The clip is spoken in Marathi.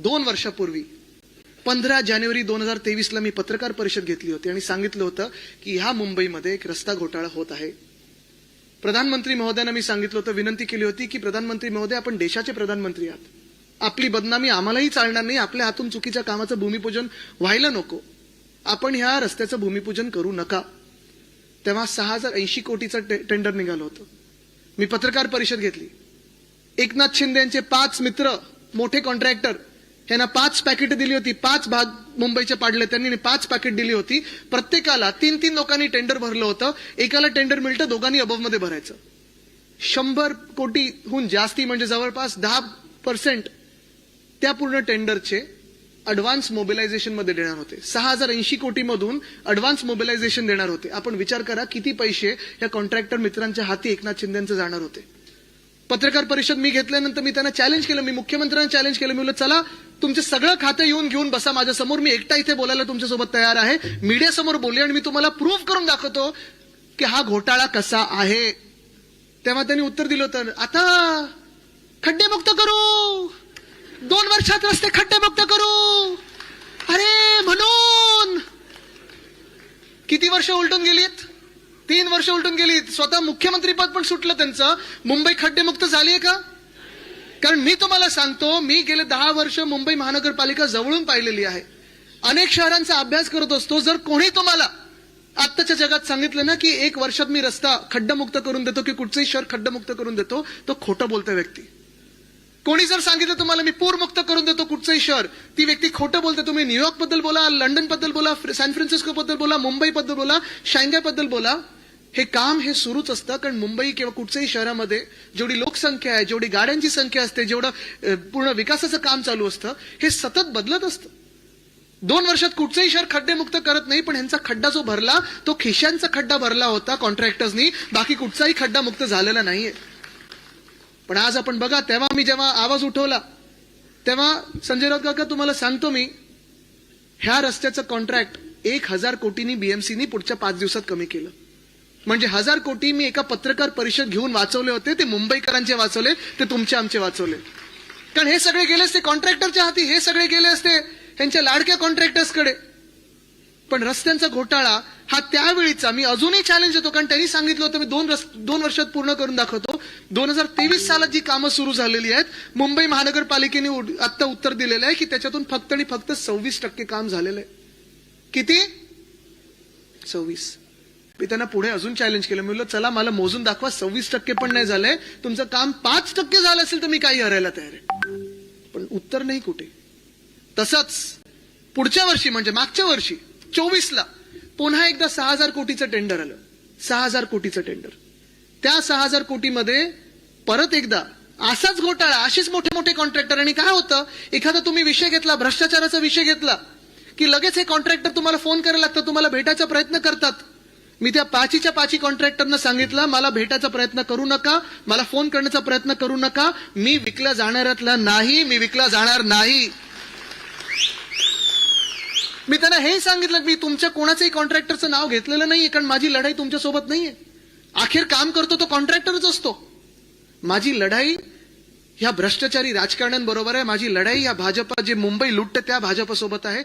दोन वर्षापूर्वी पंधरा जानेवारी दोन हजार तेवीसला मी पत्रकार परिषद घेतली होती आणि सांगितलं होतं की ह्या मुंबईमध्ये एक रस्ता घोटाळा होत आहे. प्रधानमंत्री महोदयांना मी सांगितलं होतं विनंती केली होती की प्रधानमंत्री महोदय आपण देशाचे प्रधानमंत्री आहात. आपली बदनामी आम्हालाही चालणार नाही आपल्या हातून चुकीच्या कामाचं भूमिपूजन व्हायला नको. आपण ह्या रस्त्याचं भूमिपूजन करू नका. तेव्हा सहा हजार ऐंशी कोटीचं टे- टेंडर निघालं होतं. मी पत्रकार परिषद घेतली. एकनाथ शिंदे यांचे पाच मित्र मोठे कॉन्ट्रॅक्टर यांना पाच पॅकेट दिली होती. पाच भाग मुंबईचे पाडले त्यांनी पाच पॅकेट दिली होती. प्रत्येकाला तीन तीन लोकांनी टेंडर भरलं होतं. एकाला टेंडर मिळतं दोघांनी अबवमध्ये भरायचं. शंभर कोटीहून जास्ती म्हणजे जवळपास दहा पर्सेंट त्या पूर्ण टेंडरचे अडव्हान्स मोबिलायझेशनमध्ये देणार होते. सहा हजार ऐंशी कोटीमधून अडव्हान्स मोबिलायझेशन देणार होते. आपण विचार करा किती पैसे या कॉन्ट्रॅक्टर मित्रांच्या हाती एकनाथ शिंदेचं जाणार होते. पत्रकार परिषद मी घेतल्यानंतर मी त्यांना चॅलेंज केलं. मी मुख्यमंत्र्यांना चॅलेंज केलं. मी चला तुमचं सगळं खातं येऊन घेऊन बसा माझ्यासमोर. मी एकटा इथे बोलायला तुमच्यासोबत तयार आहे. मीडियासमोर बोलले आणि मी तुम्हाला प्रूव्ह करून दाखवतो की हा घोटाळा कसा आहे. तेव्हा त्यांनी उत्तर दिलं होतं. आता खड्डेमुक्त करू. दोन वर्षात रस्ते खड्डेमुक्त करू. अरे म्हणून. किती वर्ष उलटून गेलीत? तीन वर्ष उलटून गेलीत. स्वतः मुख्यमंत्री पद पण सुटलं त्यांचं. मुंबई खड्डेमुक्त झालीय का? कारण मी तुम्हाला सांगतो मी गेले दहा वर्ष मुंबई महानगरपालिका जवळून पाहिलेली आहे. अनेक शहरांचा अभ्यास करत असतो जर कोणी तुम्हाला आत्ताच्या जगात सांगितलं ना की एक वर्षात मी रस्ता खड्डमुक्त करून देतो की कुठचंही शहर खड्डमुक्त करून देतो तो खोटं बोलतो व्यक्ती. कोणी जर सांगितलं तुम्हाला मी पूरमुक्त करून देतो कुठचंही शहर ती व्यक्ती खोटं बोलते तुम्ही न्यूयॉर्कबद्दल बोला लंडनबद्दल बोला सॅन फ्रान्सिस्को बद्दल बोला मुंबई बद्दल बोला शांघायबद्दल बोला हे काम हे सुरूच असतं कारण मुंबई किंवा कुठच्याही शहरामध्ये जेवढी लोकसंख्या आहे जेवढी गाड्यांची संख्या असते जेवढं पूर्ण विकासाचं काम चालू असतं हे सतत बदलत असतं. दोन वर्षात कुठचंही शहर खड्डेमुक्त करत नाही पण ह्यांचा खड्डा जो भरला तो खिशांचा खड्डा भरला होता कॉन्ट्रॅक्टर्सनी. बाकी कुठचाही खड्डा मुक्त झालेला नाहीये. पण आज आपण बघा तेव्हा मी जेव्हा आवाज उठवला तेव्हा संजय राऊत काका तुम्हाला सांगतो मी ह्या रस्त्याचं कॉन्ट्रॅक्ट एक हजार कोटींनी बीएमसीनी पुढच्या पाच दिवसात कमी केलं. म्हणजे हजार कोटी मी एका पत्रकार परिषद घेऊन वाचवले होते ते मुंबईकरांचे वाचवले ते तुमचे आमचे वाचवले. कारण हे सगळे गेले असते कॉन्ट्रॅक्टरच्या हाती हे सगळे गेले असते त्यांच्या लाडक्या कॉन्ट्रॅक्टर्सकडे. पण रस्त्यांचा घोटाळा हा त्यावेळीचा मी अजूनही चॅलेंज देतो कारण त्यांनी सांगितलं होतं मी दोन रस- दोन वर्षात पूर्ण करून दाखवतो. दोन हजार तेवीस सालात जी कामं सुरू झालेली आहेत मुंबई महानगरपालिकेने आत्ता उत्तर दिलेलं आहे की त्याच्यातून फक्त आणि फक्त सव्वीस टक्के काम झालेलं आहे. किती? सव्वीस. मी त्यांना पुढे अजून चॅलेंज केलं. मी म्हणलं चला मला मोजून दाखवा. सव्वीस टक्के पण नाही झालंय. तुमचं काम पाच टक्के झालं असेल तर मी काही हरायला तयार आहे. पण उत्तर नाही कुठे. तसंच पुढच्या वर्षी म्हणजे मागच्या वर्षी चोवीसला पुन्हा एकदा सहा हजार कोटीचं टेंडर आलं. सहा हजार कोटीचं टेंडर त्या सहा हजार कोटीमध्ये परत एकदा असाच घोटाळा असेच मोठे मोठे कॉन्ट्रॅक्टर आणि काय होतं? एखादा तुम्ही विषय घेतला भ्रष्टाचाराचा विषय घेतला की लगेच हे कॉन्ट्रॅक्टर तुम्हाला फोन करायला लागतं तुम्हाला भेटायचा प्रयत्न करतात. मी त्या पाचीच्या पाची कॉन्ट्रॅक्टरना सांगितलं मला भेटायचा प्रयत्न करू नका मला फोन करण्याचा प्रयत्न करू नका मी विकला जाणाऱ्यातला नाही मी विकला जाणार नाही. मी त्यांना हे सांगितलं मी तुमच्या कोणाचंही कॉन्ट्रॅक्टरचं नाव घेतलेलं नाहीये कारण माझी लढाई तुमच्यासोबत नाहीये. अखेर काम करतो तो कॉन्ट्रॅक्टरच असतो. माझी लढाई ह्या भ्रष्टाचारी राजकारण्यांबरोबर आहे माझी लढाई या भाजपा जे मुंबई लुटते त्या भाजपसोबत आहे.